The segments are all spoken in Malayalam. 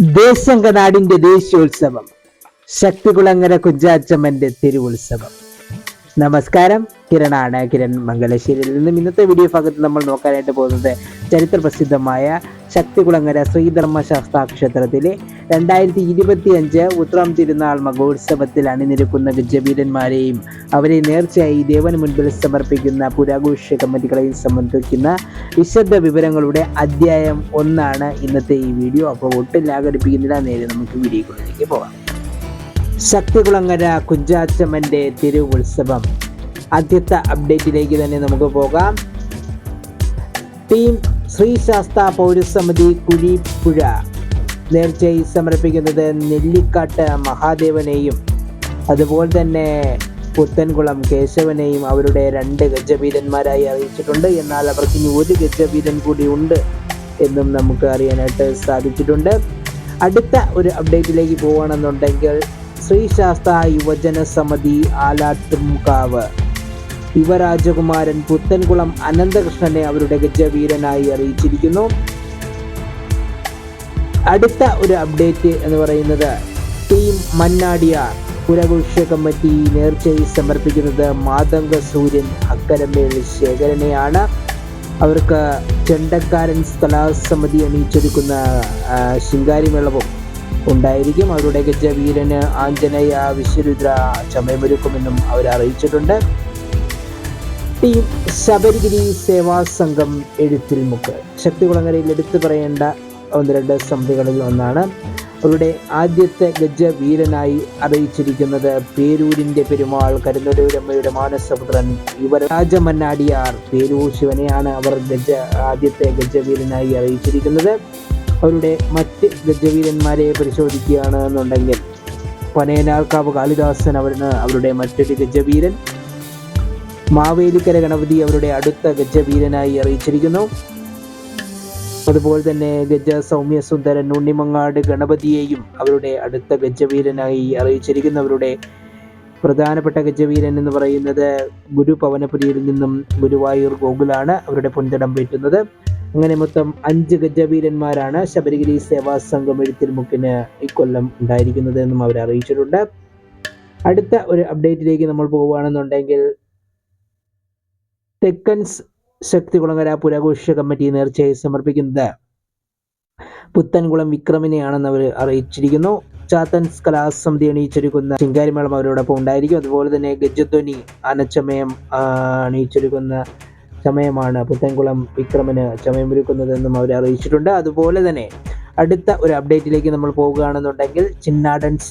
ദേശങ്കനാടിന്റെ ദേശീയോത്സവം ശക്തികുളങ്ങര കുഞ്ചാച്ചമ്മന്റെ തിരുവുത്സവം. നമസ്കാരം. കിരണാണ് കിരൺ മംഗലശ്ശേരിയിൽ നിന്നും ഇന്നത്തെ വീഡിയോ ഭാഗത്ത് നമ്മൾ നോക്കാനായിട്ട് പോകുന്നത് ചരിത്ര പ്രസിദ്ധമായ ശക്തികുളങ്ങര ശ്രീധർമ്മശാസ്ത്ര ക്ഷേത്രത്തിലെ രണ്ടായിരത്തി ഇരുപത്തി അഞ്ച് ഉത്രം തിരുനാൾ മഹോത്സവത്തിൽ അണിനിരക്കുന്ന ഗജവീരന്മാരെയും അവരെ നേർച്ചയായി ദേവന് മുൻപിൽ സമർപ്പിക്കുന്ന പുരാഘോഷ കമ്മിറ്റികളെയും സംബന്ധിക്കുന്ന വിശദ വിവരങ്ങളുടെ അധ്യായം ഒന്നാണ് ഇന്നത്തെ ഈ വീഡിയോ. അപ്പോൾ ഒട്ടും ലാഘടിപ്പിക്കുന്നില്ല. നേരെ നമുക്ക് വീഡിയോയിലേക്ക് പോകാം. ശക്തികുളങ്ങര കുഞ്ചാച്ചമ്മന്റെ തിരുവുത്സവം. ആദ്യത്തെ അപ്ഡേറ്റിലേക്ക് തന്നെ നമുക്ക് പോകാം. ടീം ശ്രീശാസ്ത പൗരസമിതി കുഴിപ്പുഴ. നേർച്ചയായി സമർപ്പിക്കുന്നത് നെല്ലിക്കാട്ട് മഹാദേവനെയും അതുപോലെ തന്നെ പുത്തൻകുളം കേശവനെയും അവരുടെ രണ്ട് ഗജവീരന്മാരായി അറിയിച്ചിട്ടുണ്ട്. എന്നാൽ അവർക്ക് ഇനി ഒരു ഗജവീരൻ കൂടി ഉണ്ട് എന്നും നമുക്ക് അറിയാനായിട്ട് സാധിച്ചിട്ടുണ്ട്. അടുത്ത ഒരു അപ്ഡേറ്റിലേക്ക് പോവുകയാണെന്നുണ്ടെങ്കിൽ ശ്രീശാസ്ത യുവജന സമിതി ആലാട്ടുംകാവ്. യുവരാജകുമാരൻ പുത്തൻകുളം അനന്തകൃഷ്ണനെ അവരുടെ ഗജവീരനായി അറിയിച്ചിരിക്കുന്നു. അടുത്ത ഒരു അപ്ഡേറ്റ് എന്ന് പറയുന്നത് ടീം മന്നാടിയാർ പുരകുഷ കമ്മിറ്റി നേർച്ചയിൽ സമർപ്പിക്കുന്നത് മാതംഗ സൂര്യൻ അക്കരമേൽ ശേഖരനെയാണ്. അവർക്ക് ചെണ്ടക്കാരൻ കലാസമിതി അണിയിച്ചൊരുക്കുന്ന ശിങ്കാരിമേളവും ഉണ്ടായിരിക്കും. അവരുടെ ഗജവീരന് ആഞ്ജനേയ വിശ്വരുദ്ര ചമയമൊരുക്കുമെന്നും അവർ അറിയിച്ചിട്ടുണ്ട് ടീം ശബരിഗിരി സേവാ സംഘം എഴുത്തിൽ മുക്ക് ശക്തികുളങ്ങരയിൽ എടുത്തു പറയേണ്ട ഒന്ന് രണ്ട് സമിതികളിൽ ഒന്നാണ്. അവരുടെ ആദ്യത്തെ ഗജവീരനായി അറിയിച്ചിരിക്കുന്നത് പേരൂരിന്റെ പെരുമാൾ കരുനല്ലൂരമ്മയുടെ മാനസപുത്രൻ ഇവർ രാജമന്നാടിയാർ. പേരൂർ ശിവനെയാണ് അവർ ഗജ ആദ്യത്തെ ഗജവീരനായി അറിയിച്ചിരിക്കുന്നത്. അവരുടെ മറ്റ് ഗജവീരന്മാരെ പരിശോധിക്കുകയാണ് എന്നുണ്ടെങ്കിൽ പനയനാർക്കാവ് കാളിദാസൻ അവരിന് അവരുടെ മറ്റൊരു ഗജവീരൻ. മാവേലിക്കര ഗണപതി അവരുടെ അടുത്ത ഗജവീരനായി അറിയിച്ചിരിക്കുന്നു. അതുപോലെ തന്നെ ഗജ സൗമ്യ സുന്ദരൻ ഉണ്ണിമങ്ങാട് ഗണപതിയെയും അവരുടെ അടുത്ത ഗജവീരനായി അറിയിച്ചിരിക്കുന്നവരുടെ പ്രധാനപ്പെട്ട ഗജവീരൻ എന്ന് പറയുന്നത് ഗുരു പവനപുരിയിൽ നിന്നും ഗുരുവായൂർ ഗോകുലാണ് അവരുടെ പൊൻതടം പേറ്റുന്നത് അങ്ങനെ മൊത്തം അഞ്ച് ഗജവീരന്മാരാണ് ശബരിഗിരി സേവാ സംഘം എഴുത്തിൽ മുക്കിന് ഇക്കൊല്ലം ഉണ്ടായിരിക്കുന്നത് എന്നും അവർ അറിയിച്ചിട്ടുണ്ട് അടുത്ത ഒരു അപ്ഡേറ്റിലേക്ക് നമ്മൾ പോവുകയാണെന്നുണ്ടെങ്കിൽ തെക്കൻസ് ശക്തികുളങ്ങര പുരാഘോഷ കമ്മിറ്റി നേർച്ചയായി സമർപ്പിക്കുന്നത്. പുത്തൻകുളം വിക്രമിനെയാണെന്ന് അവർ അറിയിച്ചിരിക്കുന്നു. ചാത്തൻസ് കലാസമിതി അണിയിച്ചൊരുക്കുന്ന ചിങ്കാരിമേളം അവരോടൊപ്പം ഉണ്ടായിരിക്കും. അതുപോലെ തന്നെ ഗജധ്വനി ആനച്ചമയം ആ, അണിയിച്ചൊരുക്കുന്ന ചമയമാണ് പുത്തൻകുളം വിക്രമിന് ചമയമൊരുക്കുന്നതെന്നും അവർ അറിയിച്ചിട്ടുണ്ട്. അതുപോലെ തന്നെ അടുത്ത ഒരു അപ്ഡേറ്റിലേക്ക് നമ്മൾ പോവുകയാണെന്നുണ്ടെങ്കിൽ ചിന്നാടൻസ്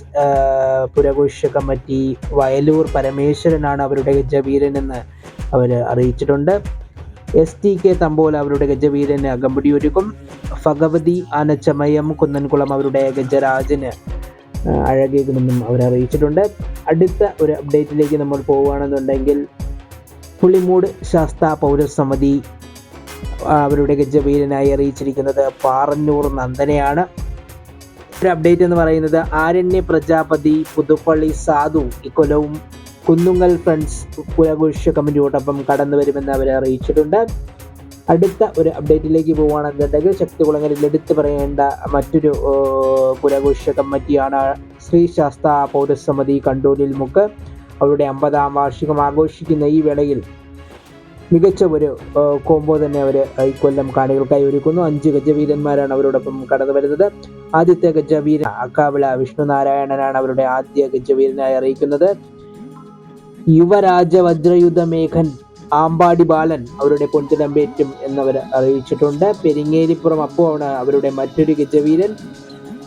പുരഘോഷ കമ്മിറ്റി വയലൂർ പരമേശ്വരനാണ് അവരുടെ ഗജവീരനെന്ന് അവർ അറിയിച്ചിട്ടുണ്ട്. എസ് ടി കെ തമ്പോൽ അവരുടെ ഗജവീരന് അകമ്പടി ഒരുക്കും ഭഗവതി ആനച്ചമയം കുന്നൻകുളം അവരുടെ ഗജരാജന് അഴകേക്കുമെന്നും അവർ അറിയിച്ചിട്ടുണ്ട്. അടുത്ത ഒരു അപ്ഡേറ്റിലേക്ക് നമ്മൾ പോവുകയാണെന്നുണ്ടെങ്കിൽ പുളിമൂട് ശാസ്ത പൗരസമിതി അവരുടെ ഗജവീരനായി അറിയിച്ചിരിക്കുന്നത് പാറന്നൂർ നന്ദനയാണ്. ഒരു അപ്ഡേറ്റ് എന്ന് പറയുന്നത് ആരണ്യ പ്രജാപതി പുതുപ്പള്ളി സാധു ഇക്കൊല്ലവും കുന്നുങ്ങൽ ഫ്രണ്ട്സ് കുലഘോഷ കമ്മിറ്റിയോടൊപ്പം കടന്നു വരുമെന്ന് അവരെ അറിയിച്ചിട്ടുണ്ട്. അടുത്ത ഒരു അപ്ഡേറ്റിലേക്ക് പോവുകയാണെന്നുണ്ടെങ്കിൽ ശക്തികുളങ്ങളിൽ എടുത്തു പറയേണ്ട മറ്റൊരു കുലഘോഷ കമ്മിറ്റിയാണ് ശ്രീ ശാസ്ത പൗരസമിതി കണ്ടൂരിൽ മുക്ക്. അവരുടെ അമ്പതാം വാർഷികം ആഘോഷിക്കുന്ന ഈ വേളയിൽ മികച്ച ഒരു കോംബോ തന്നെ അവർ ഇക്കൊല്ലം കാണികൾക്കായി ഒരുക്കുന്നു. അഞ്ച് ഗജവീരന്മാരാണ് അവരോടൊപ്പം കടന്നു വരുന്നത്. ആദ്യത്തെ ഗജവീര അക്കാവിള വിഷ്ണുനാരായണനാണ് അവരുടെ ആദ്യ ഗജവീരനായി അറിയിക്കുന്നത്. യുവരാജ വജ്രയുധ മേഘൻ ആമ്പാടി ബാലൻ അവരുടെ പൊൻതിടമ്പേറ്റും എന്നവർ അറിയിച്ചിട്ടുണ്ട്. പെരിങ്ങേലിപ്പുറം അപ്പുവാണ് അവരുടെ മറ്റൊരു ഗജവീരൻ.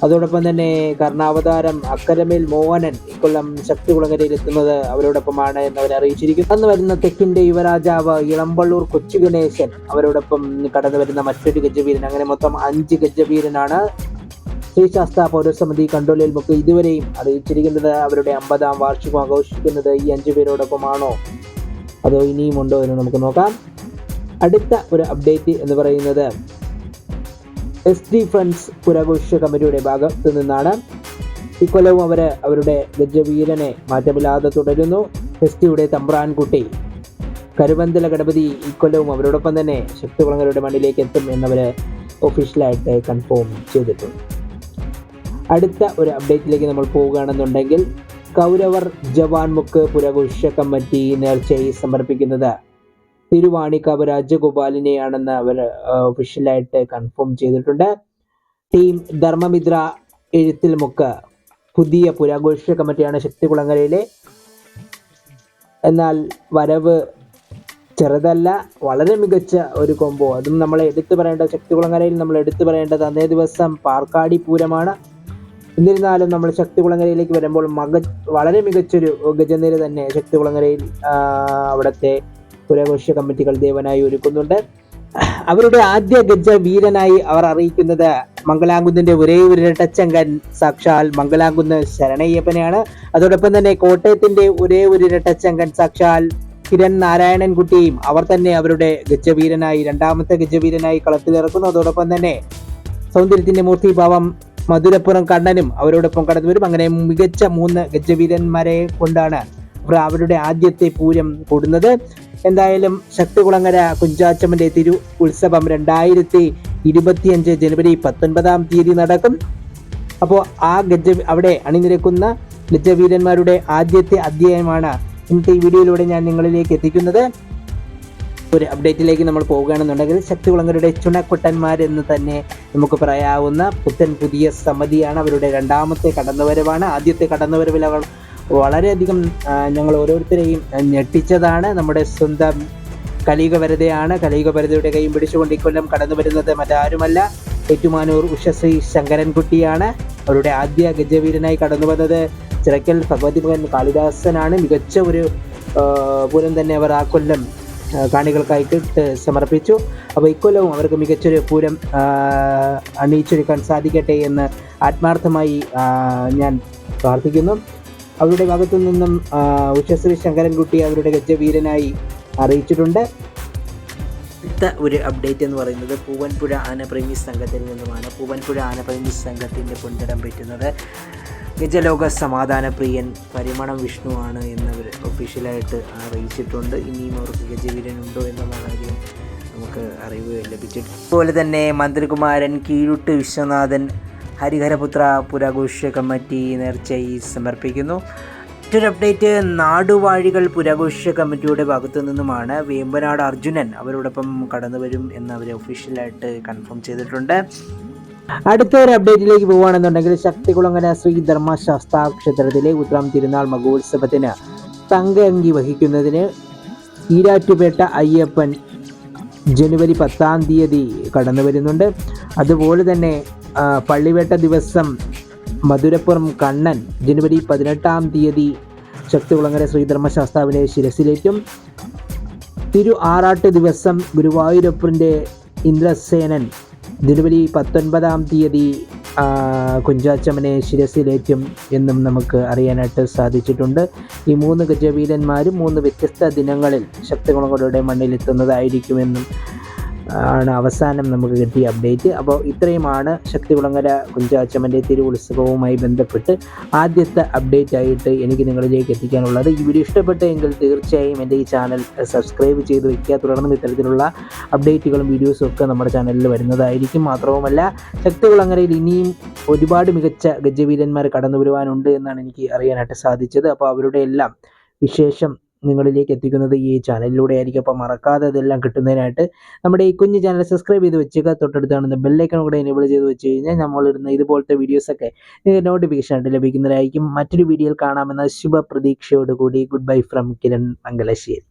അതോടൊപ്പം തന്നെ കർണാവതാരം അക്കരമേൽ മോഹനൻ ഇക്കൊല്ലം ശക്തികുളങ്ങരയിൽ എത്തുന്നത് അവരോടൊപ്പമാണ് എന്നവർ അറിയിച്ചിരിക്കുന്നു. അന്ന് വരുന്ന തെക്കിന്റെ യുവരാജാവ് ഇളമ്പള്ളൂർ കൊച്ചു ഗണേശൻ അവരോടൊപ്പം കടന്നു വരുന്ന മറ്റൊരു ഗജവീരൻ. അങ്ങനെ മൊത്തം അഞ്ച് ഗജവീരനാണ് ശ്രീശാസ്ത്ര പൗരസമിതി കണ്ടോലിൽ മുക്ക് ഇതുവരെയും അറിയിച്ചിരിക്കുന്നത് അവരുടെ അമ്പതാം വാർഷികം ആഘോഷിക്കുന്നത് ഈ അഞ്ചു പേരോടൊപ്പമാണോ? അതോ ഇനിയും ഉണ്ടോ എന്ന് നമുക്ക് നോക്കാം. അടുത്ത ഒരു അപ്ഡേറ്റ് എന്ന് പറയുന്നത് എസ് ഡി ഫ്രണ്ട്സ് പുരാഘോഷ കമ്മിറ്റിയുടെ ഭാഗത്തു നിന്നാണ് ഇക്കൊല്ലവും അവർ അവരുടെ ഗജവീരനെ മാറ്റമില്ലാതെ തുടരുന്നു. എസ് ടിയുടെ തമ്പ്രാൻകുട്ടി കരുവന്തല ഗണപതി ഇക്കൊല്ലവും അവരോടൊപ്പം തന്നെ ശക്തികുളങ്ങളുടെ മണ്ണിലേക്ക് എത്തും എന്നവർ ഒഫീഷ്യലായിട്ട് കൺഫേം ചെയ്തിട്ടുണ്ട്. അടുത്ത ഒരു അപ്ഡേറ്റിലേക്ക് നമ്മൾ പോവുകയാണെന്നുണ്ടെങ്കിൽ കൗരവർ ജവാൻമുക്ക് പുരഘോഷ കമ്മിറ്റി നേർച്ചയായി സമർപ്പിക്കുന്നത് തിരുവാണിക്കാവ് രാജഗോപാലിനെയാണെന്ന് അവർ ഒഫീഷ്യലായിട്ട് കൺഫേം ചെയ്തിട്ടുണ്ട്. ടീം ധർമ്മമിത്ര എഴുത്തിൽ മുക്ക് പുതിയ പുരാഘോഷ കമ്മിറ്റിയാണ് ശക്തികുളങ്ങരയിലെ. എന്നാൽ വരവ് ചെറുതല്ല വളരെ മികച്ച ഒരു കൊമ്പോ അതും നമ്മൾ എടുത്തു പറയേണ്ട ശക്തികുളങ്ങരയിൽ നമ്മൾ എടുത്തു പറയേണ്ടത് അന്നേ ദിവസം പാർക്കാടി പൂരമാണ്. എന്നിരുന്നാലും നമ്മൾ ശക്തികുളങ്ങരയിലേക്ക് വരുമ്പോൾ മക വളരെ മികച്ചൊരു ഗജനിര തന്നെ ശക്തികുളങ്ങരയിൽ അവിടുത്തെ പുരാഘോഷ കമ്മിറ്റികൾ ദേവനായി ഒരുക്കുന്നുണ്ട്. അവരുടെ ആദ്യ ഗജ വീരനായി അവർ അറിയിക്കുന്നത് മംഗലാംകുന്നിന്റെ ഒരേ ഒരു ഇരട്ടച്ചങ്കൻ സാക്ഷാൽ മംഗലാംകുന്ന് ശരണയ്യപ്പനെയാണ്. അതോടൊപ്പം തന്നെ കോട്ടയത്തിന്റെ ഒരേ ഒരു ഇരട്ടച്ചങ്കൻ സാക്ഷാൽ കിരൺ നാരായണൻകുട്ടിയും അവർ തന്നെ അവരുടെ ഗജവീരനായി രണ്ടാമത്തെ ഗജവീരനായി കളത്തിലിറക്കുന്നു അതോടൊപ്പം തന്നെ സൗന്ദര്യത്തിന്റെ മൂർത്തിഭാവം മധുരപ്പുറം കണ്ണനും അവരോടൊപ്പം കടന്നു വരും അങ്ങനെ മികച്ച മൂന്ന് ഗജവീരന്മാരെ കൊണ്ടാണ് അവരുടെ ആദ്യത്തെ പൂരം കൂടുന്നത്. എന്തായാലും ശക്തികുളങ്ങര കുഞ്ചാച്ചമ്മന്റെ തിരു ഉത്സവം രണ്ടായിരത്തി ഇരുപത്തിയഞ്ച് ജനുവരി പത്തൊൻപതാം തീയതി നടക്കും. അപ്പോൾ ആ ഗജ അവിടെ അണിനിരക്കുന്ന ഗജവീരന്മാരുടെ ആദ്യത്തെ അധ്യായമാണ് ഇന്നത്തെ വീഡിയോയിലൂടെ ഞാൻ നിങ്ങളിലേക്ക് എത്തിക്കുന്നത്. ഒരു അപ്ഡേറ്റിലേക്ക് നമ്മൾ പോവുകയാണെന്നുണ്ടെങ്കിൽ ശക്തികുളങ്ങരുടെ ചുണക്കുട്ടന്മാരെന്ന് തന്നെ നമുക്ക് പറയാവുന്ന പുത്തൻ പുതിയ സമിതിയാണ് അവരുടെ രണ്ടാമത്തെ കടന്നുവരവാണ്. ആദ്യത്തെ കടന്നുവരവിൽ അവർ വളരെയധികം ഞങ്ങൾ ഓരോരുത്തരെയും ഞെട്ടിച്ചതാണ്. നമ്മുടെ സ്വന്തം കലിയുഗ വരതയാണ് കലിയുഗ വരതയുടെ കൈയും പിടിച്ചുകൊണ്ട് ഇക്കൊല്ലം കടന്നു വരുന്നത് മറ്റാരുമല്ല. ഏറ്റുമാനൂർ ഉഷശ്രീ ശങ്കരൻകുട്ടിയാണ്. അവരുടെ ആദ്യ ഗജവീരനായി കടന്നു വന്നത് ചിറക്കൽ ഭഗവതി മകൻ കാളിദാസനാണ്. മികച്ച ഒരു പൂരം തന്നെ അവർ ആ കൊല്ലം കാണികൾക്കായിട്ട് സമർപ്പിച്ചു. അപ്പോൾ ഇക്കൊല്ലവും അവർക്ക് മികച്ചൊരു പൂരം അണിയിച്ചൊരുക്കാൻ സാധിക്കട്ടെ എന്ന് ആത്മാർത്ഥമായി ഞാൻ പ്രാർത്ഥിക്കുന്നു. അവരുടെ ഭാഗത്തു നിന്നും ഉഷശ്രീ ശങ്കരൻകുട്ടി അവരുടെ ഗജവീരനായി അറിയിച്ചിട്ടുണ്ട്. അടുത്ത ഒരു അപ്ഡേറ്റ് എന്ന് പറയുന്നത് പൂവൻപുഴ ആനപ്രേമി സംഘത്തിൽ നിന്നുമാണ്. പൂവൻപുഴ ആനപ്രേമി സംഘത്തിന്റെ പൊൻതടം പറ്റുന്നത്. ഗജലോക സമാധാന പ്രിയൻ പരിമണം വിഷ്ണുവാണ് എന്നവർ ഒഫീഷ്യലായിട്ട് അറിയിച്ചിട്ടുണ്ട്. ഇനിയും അവർക്ക് ഗജവീരനുണ്ടോ എന്നുള്ള കാര്യം നമുക്ക് അറിവ് ലഭിച്ചിട്ടുണ്ട് അതുപോലെ തന്നെ മന്ത്രികുമാരൻ കീഴുട്ട് വിശ്വനാഥൻ ഹരിഹരപുത്ര പുരാഘോഷ കമ്മിറ്റി നേർച്ചയായി സമർപ്പിക്കുന്നു. മറ്റൊരു അപ്ഡേറ്റ് നാടുവാഴികൾ പുരാഘോഷ കമ്മിറ്റിയുടെ ഭാഗത്തു നിന്നുമാണ് വേമ്പനാട് അർജുനൻ അവരോടൊപ്പം കടന്നു വരും എന്ന് അവർ ഒഫീഷ്യലായിട്ട് കൺഫേം ചെയ്തിട്ടുണ്ട്. അടുത്ത ഒരു അപ്ഡേറ്റിലേക്ക് പോവുകയാണെന്നുണ്ടെങ്കിൽ ശക്തികുളങ്ങര ശ്രീ ധർമ്മശാസ്ത്ര ക്ഷേത്രത്തിലെ ഉത്രാം തിരുനാൾ മഹോത്സവത്തിന് തങ്കഅങ്കി വഹിക്കുന്നതിന് ഈരാറ്റുപേട്ട അയ്യപ്പൻ ജനുവരി പത്താം തീയതി കടന്നു വരുന്നുണ്ട്. അതുപോലെ തന്നെ പള്ളിവേട്ട ദിവസം മധുരപ്പുറം കണ്ണൻ ജനുവരി പതിനെട്ടാം തീയതി ശക്തികുളങ്ങര ശ്രീധർമ്മശാസ്താവിനെ ശിരസിലേറ്റും. തിരു ആറാട്ട് ദിവസം ഗുരുവായൂരപ്പന്റെ ഇന്ദ്രസേനൻ ജനുവരി പത്തൊൻപതാം തീയതി കുഞ്ചാച്ചമ്മനെ ശിരസിലേറ്റും എന്നും നമുക്ക് അറിയാനായിട്ട് സാധിച്ചിട്ടുണ്ട്. ഈ മൂന്ന് ഗജവീരന്മാരും മൂന്ന് വ്യത്യസ്ത ദിനങ്ങളിൽ ശക്തികുളങ്ങളുടെ മണ്ണിലെത്തുന്നതായിരിക്കുമെന്നും ആണ് അവസാനം നമുക്ക് കിട്ടിയ അപ്ഡേറ്റ് അപ്പോൾ ഇത്രയുമാണ് ശക്തികുളങ്ങര കുഞ്ചാച്ചമ്മന്റെ തിരുവുത്സവവുമായി ബന്ധപ്പെട്ട് ആദ്യത്തെ അപ്ഡേറ്റ് ആയിട്ട് എനിക്ക് നിങ്ങളിലേക്ക് എത്തിക്കാനുള്ളത്. ഈ വീഡിയോ ഇഷ്ടപ്പെട്ടെങ്കിൽ തീർച്ചയായും എന്റെ ഈ ചാനൽ സബ്സ്ക്രൈബ് ചെയ്ത് വയ്ക്കുക തുടർന്ന് ഇത്തരത്തിലുള്ള അപ്ഡേറ്റുകളും വീഡിയോസും ഒക്കെ നമ്മുടെ ചാനലിൽ വരുന്നതായിരിക്കും. മാത്രവുമല്ല ശക്തികുളങ്ങരയിൽ ഇനിയും ഒരുപാട് മികച്ച ഗജവീരന്മാർ കടന്നു വരുവാനുണ്ട് എന്നാണ് എനിക്ക് അറിയാനായിട്ട് സാധിച്ചത്. അപ്പോൾ അവരുടെ എല്ലാം വിശേഷം നിങ്ങളിലേക്ക് എത്തിക്കുന്നത് ഈ ചാനലിലൂടെ ആയിരിക്കും. അപ്പോൾ മറക്കാതെ ഇതെല്ലാം കിട്ടുന്നതിനായിട്ട് നമ്മുടെ ഈ കുഞ്ഞു ചാനൽ സബ്സ്ക്രൈബ് ചെയ്ത് വെച്ചുക തൊട്ടടുത്താണ് ബെല്ലൈക്കൺ കൂടെ എനേബിൾ ചെയ്ത് വെച്ച് കഴിഞ്ഞാൽ നമ്മളിടുന്ന ഇതുപോലത്തെ വീഡിയോസൊക്കെ നിങ്ങൾക്ക് നോട്ടിഫിക്കേഷൻ ആയിട്ട് ലഭിക്കുന്നതായിരിക്കും. മറ്റൊരു വീഡിയോയിൽ കാണാമെന്ന ശുഭ പ്രതീക്ഷയോടുകൂടി good bye from Kiran Mangalassery.